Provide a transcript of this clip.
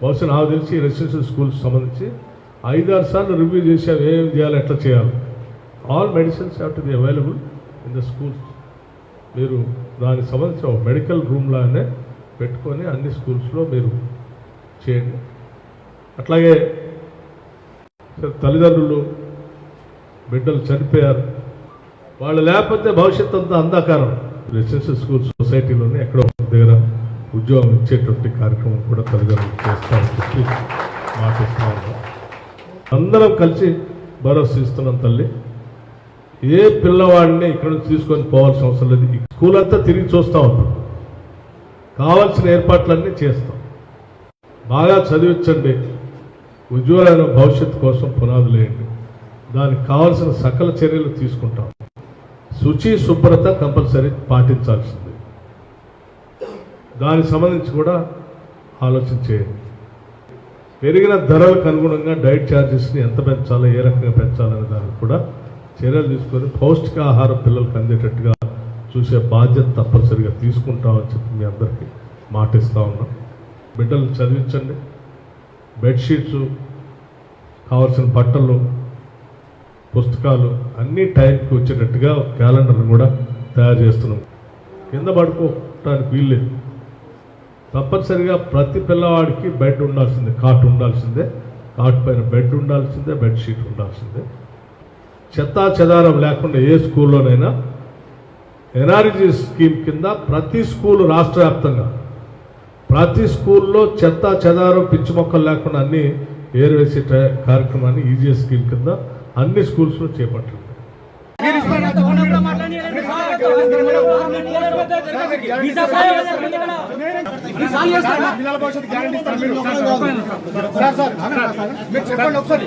బహుశా నాకు తెలిసి రెసిడెన్షియల్ స్కూల్స్ సంబంధించి ఐదారు సార్లు రివ్యూ చేసాం ఏం చేయాలి ఎట్లా చేయాలి? All medicines have to be available in the schools మీరు దానికి సంబంధించి ఒక మెడికల్ రూమ్ లాగానే పెట్టుకొని అన్ని స్కూల్స్లో మీరు చేయండి. అట్లాగే తల్లిదండ్రులు బిడ్డలు చనిపోయారు. వాళ్ళు లేకపోతే భవిష్యత్తు అంతా అంధకారం. రెసిడెన్షియల్ స్కూల్ సొసైటీలోనే ఎక్కడో దగ్గర ఉద్యోగం ఇచ్చేటువంటి కార్యక్రమం కూడా తల్లిదండ్రులు చేస్తామని చెప్పి మాటిస్తా అందరం కలిసి భరోసా ఇస్తున్నాం తల్లి. ఏ పిల్లవాడిని ఇక్కడ నుంచి తీసుకొని పోవాల్సిన అవసరం లేదు. ఈ స్కూల్ అంతా తిరిగి చూస్తూ ఉంటాం కావాల్సిన ఏర్పాట్లన్నీ చేస్తాం. బాగా చదివించండి. ఉజ్వలమైన భవిష్యత్తు కోసం పునాదులేయండి దానికి కావాల్సిన సకల చర్యలు తీసుకుంటాం. శుచి శుభ్రత కంపల్సరీ పాటించాల్సింది. దానికి సంబంధించి కూడా ఆలోచన చేయండి. పెరిగిన ధరలకు అనుగుణంగా డైట్ ఛార్జెస్ని ఎంత పెంచాలో ఏ రకంగా పెంచాలనే దానికి కూడా చర్యలు తీసుకొని పౌష్టికాహారం పిల్లలకు అందేటట్టుగా చూసే బాధ్యత తప్పనిసరిగా తీసుకుంటామని చెప్పి మీ అందరికీ మాటిస్తూ ఉన్నాం. బిడ్డలు చదివించండి. బెడ్షీట్స్ కావాల్సిన బట్టలు పుస్తకాలు అన్ని టైంకి వచ్చేటట్టుగా క్యాలెండర్ని కూడా తయారు చేస్తున్నాం. కింద పడుకోవటానికి వీల్లేదు తప్పనిసరిగా ప్రతి పిల్లవాడికి బెడ్ ఉండాల్సిందే కాట్ ఉండాల్సిందే కాట్ పైన బెడ్ ఉండాల్సిందే బెడ్షీట్ ఉండాల్సిందే. చెత్తా చెదారం లేకుండా ఏ స్కూల్లోనైనా ఎన్ఆర్జీ స్కీమ్ కింద ప్రతి స్కూల్ రాష్ట్ర వ్యాప్తంగా ప్రతి స్కూల్లో చెత్త చెదారం పిచ్చి మొక్కలు లేకుండా అన్ని ఏరువేసే ట్రై- కార్యక్రమాన్ని ఈజీఎస్ స్కీమ్ కింద అన్ని స్కూల్స్లో చేపట్టాలి చెప్పండి ఒకసారి.